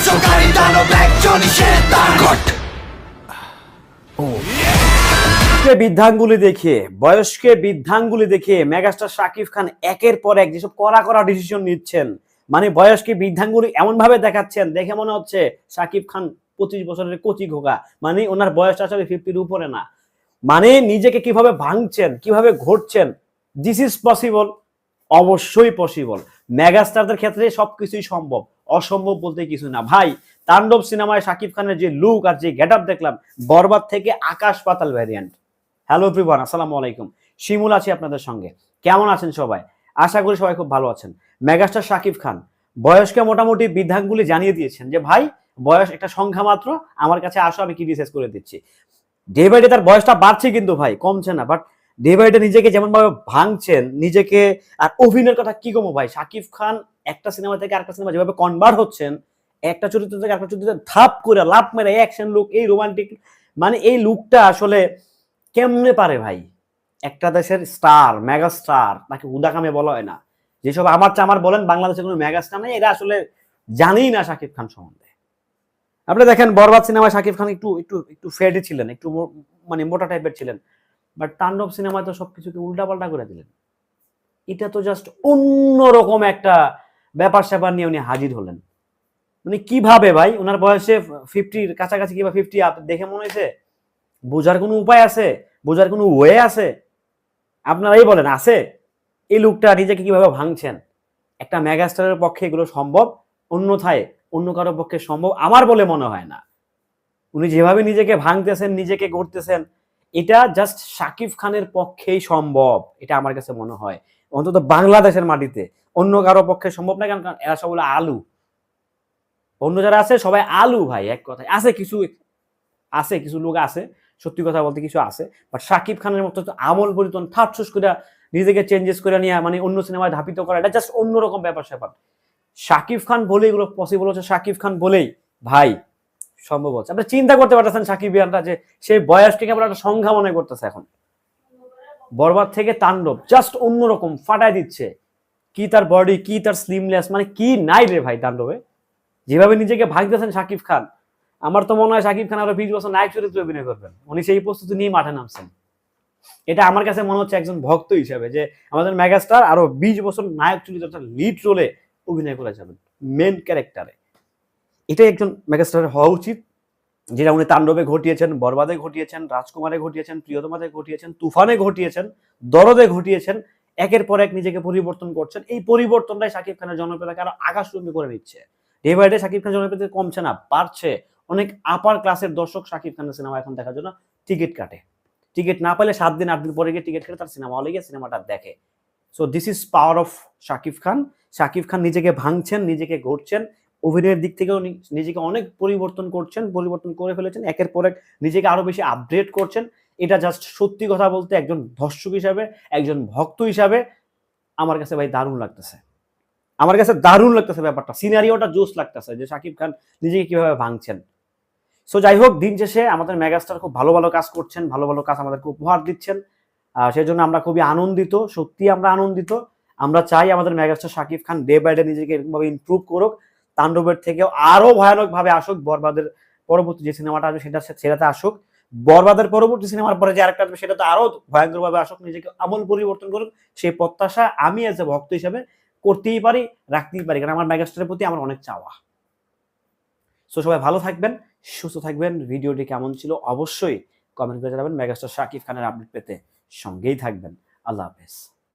বিধ্বংসকারী দানব একজন শেতান গট। বয়স্কে বৃদ্ধাঙ্গুলি দেখে বয়স্কে বৃদ্ধাঙ্গুলি দেখে মেগাস্টার শাকিব খান একের পর এক যেসব কড়া কড়া ডিসিশন নিচ্ছেন মানে বয়স্কে বৃদ্ধাঙ্গুলি এমন ভাবে দেখাচ্ছেন দেখে মনে হচ্ছে শাকিব খান পঁচিশ বছরের কচি ঘোকা মানে ওনার বয়সটা আসলে ফিফটির উপরে না। মানে নিজেকে কীভাবে ভাঙছেন কীভাবে ঘটছেন দিস ইজ পসিবল অবশ্যই পসিবল মেগাস্টারদের ক্ষেত্রে সবকিছুই সম্ভব। অসম্ভব বলতে কিছু না। ভাই, তাণ্ডব সিনেমায় শাকিব খানের যে লুক আর যে গেট আপ দেখলাম, বরবাদ থেকে আকাশ পাতাল ভ্যারিয়েন্ট হ্যালো প্রিবান আসসালামু আলাইকুম। শিমুল আছি আপনাদের সঙ্গে। কেমন আছেন সবাই? আশা করি সবাই খুব ভালো আছেন। মেগাস্টার শাকিব খান, বয়সকে মোটামুটি বিধানগুলি জানিয়ে দিয়েছেন যে, ভাই, বয়স একটা সংখ্যা মাত্র, আমার কাছে আসো, আমি কি রিসার্চ করে দিচ্ছি। ডে বাই ডে তার বয়সটা বাড়ছে কিন্তু ভাই, কমছে না বাট ডে বাই ডে নিজেকে যেমন ভাবে ভাঙছেন, নিজেকে আর অভিনয়ের কথা কি কমো ভাই? শাকিব খান একটা সিনেমা থেকে আরেকটা সিনেমা যেভাবে কনভার্ট হচ্ছেন, একটা চরিত্র থেকে আরেকটা চরিত্রে ধাপ করে লাভ মেরে অ্যাকশন লুক এই রোমান্টিক মানে এই লুকটা আসলে কেমনে পারে ভাই? একটা দেশের স্টার মেগা স্টার তাকে উদাকামে বলা হয় না। যেসব আমার চামার বলেন, বাংলাদেশের কোনো মেগা স্টার নেই, এরা আসলে জানেই না শাকিব খান সম্বন্ধে। আপনি দেখেন, বরবাদ সিনেমায় শাকিব খান একটু একটু একটু ফেডে ছিলেন, একটু মানে মোটা টাইপের ছিলেন। বাট তাণ্ডব সিনেমায় তো সবকিছুকে উল্টাপাল্টা করে দিলেন। এটা তো জাস্ট অন্যরকম একটা ব্যাপার স্যাপার নিয়ে উনি হাজির হলেন। উনি কীভাবে ভাই? ওনার বয়সে ফিফটির কাছাকাছি কিংবা ফিফটি দেখে মনে হয়েছে? বোঝার কোনো উপায় আছে? বোঝার কোনো ওয়ে আছে? আপনারাই বলেন, আছে? এই লুকটা নিজেকে কীভাবে ভাঙছেন? একটা মেগাস্টারের পক্ষে এগুলো সম্ভব? অন্যথায় অন্য কারোর পক্ষে সম্ভব? আমার বলে মনে হয় না। উনি যেভাবে নিজেকে ভাঙতেছেন, নিজেকে গড়তেছেন, এটা জাস্ট শাকিব খানের পক্ষেই সম্ভব, এটা আমার কাছে মনে হয়। অন্তত বাংলাদেশের মাটিতে। অন্য কারও পক্ষে সম্ভব না, কারণ এরা সব হলো আলু। অন্য যারা আছে, সবাই আলু ভাই, এক কথায়। আছে কিছু আছে, কিছু লোক আছে, সত্যি কথা বলতে কিছু আছে বাট শাকিব খানের মতো আমল পরিবর্তন ঠাটসুস করে নিজেকে চেঞ্জেস করে নিয়ে মানে অন্য সিনেমায় ধাপিত করা, এটা জাস্ট অন্যরকম ব্যাপার স্যাপার। শাকিব খান বলেই এগুলো পসিবল হচ্ছে শাকিব খান বলেই। ভাই, সম্ভব হচ্ছে। আপনি চিন্তা করতে পারতেছেন শাকিব ইয়ানটা, যে সেই বয়সটিকে আমরা একটা সংখ্যা মনে করতেছে এখন। বরবাদ থেকে তাণ্ডব জাস্ট অন্যরকম ফাটায় দিচ্ছে। কি তার বডি কি তার স্লিমলেস মানে কি নাই রে ভাই তাণ্ডবে? যেভাবে নিজেকে ভাগতেছেন শাকিব খান, আমার তো মনে হয় শাকিব খান আরও বিশ বছর নায়ক চরিত্রে অভিনয় করবেন। উনি সেই প্রস্তুতি নিয়ে মাঠে নামছেন। এটা আমার কাছে মনে হচ্ছে একজন ভক্ত হিসেবে যে আমাদের মেগাস্টার আরও বিশ বছর নায়ক চরিত্রটা লিড রোলে অভিনয় করে যাবেন মেন ক্যারেক্টারে এটাই একজন মেগাস্টারের হওয়া উচিত, যেটা উনি তাণ্ডবে ঘটিয়েছেন, বরবাদে ঘটিয়েছেন, রাজকুমারে ঘটিয়েছেন, প্রিয়তমাতে ঘটিয়েছেন, তুফানে ঘটিয়েছেন, দরদে ঘটিয়েছেন একের পর এক নিজেকে পরিবর্তন করছেন। এই পরিবর্তনটাই শাকিব খানের জনপ্রিয়তাকে আরও আকাশচুম্বী করে নিচ্ছে ডে বাই ডে শাকিব খানের জনপ্রিয়তা কমছে না, বাড়ছে। অনেক আপার ক্লাসের দর্শক শাকিব খানের সিনেমা এখন দেখার জন্য টিকিট কাটে। টিকিট না পেলে সাত দিন, আট দিন পরে গিয়ে টিকিট কেটে তার সিনেমা হলে গিয়ে সিনেমাটা দেখে। So this is power of Shakib Khan. Shakib Khan নিজেকে ভাঙছেন, নিজেকে গড়ছেন অভিনয়ের দিক থেকেও নিজেকে অনেক পরিবর্তন করছেন, পরিবর্তন করে ফেলেছেন। একের পর এক নিজেকে আরও বেশি আপডেট করছেন। এটা জাস্ট সত্যি কথা বলতে একজন দর্শক হিসাবে, একজন ভক্ত হিসাবে আমার কাছে ভাই দারুণ লাগতেছে। আমার কাছে দারুণ লাগতেছে ব্যাপারটা। সিনারিওটা জোস লাগতেছে যে শাকিব খান নিজেকে কীভাবে ভাঙছেন। সো যাই হোক, দিন শেষে আমাদের মেগাস্টার খুব ভালো ভালো কাজ করছেন, ভালো ভালো কাজ আমাদেরকে উপহার দিচ্ছেন। সেই জন্য আমরা খুবই আনন্দিত সত্যি আমরা আনন্দিত। আমরা চাই আমাদের megastar Shakib Khan day by day নিজেকে এরকমভাবে ইমপ্রুভ করুক। তাণ্ডবের থেকেও আরও ভয়ানকভাবে আসুক, বরবাদের পরবর্তী যে সিনেমাটা আসবে সেটা সেটাতে আসুক। বরবাদের পরবর্তী সিনেমার পরে যে আরেকটা আসবে, সেটা তো আরও ভয়ঙ্কর ভাবে আসুক, নিজেকে আমল পরিবর্তন করুক, সেই প্রত্যাশা আমি এজ এ ভক্ত হিসাবে করতেই পারি, রাখতেই পারি। কারণ আমার মেগাস্টারের প্রতি আমার অনেক চাওয়া। সো সবাই ভালো থাকবেন, সুস্থ থাকবেন। ভিডিওটি কেমন ছিল অবশ্যই কমেন্ট করে জানাবেন। মেগাস্টার শাকিব খানের আপডেট পেতে সঙ্গেই থাকবেন। আল্লাহ হাফেজ।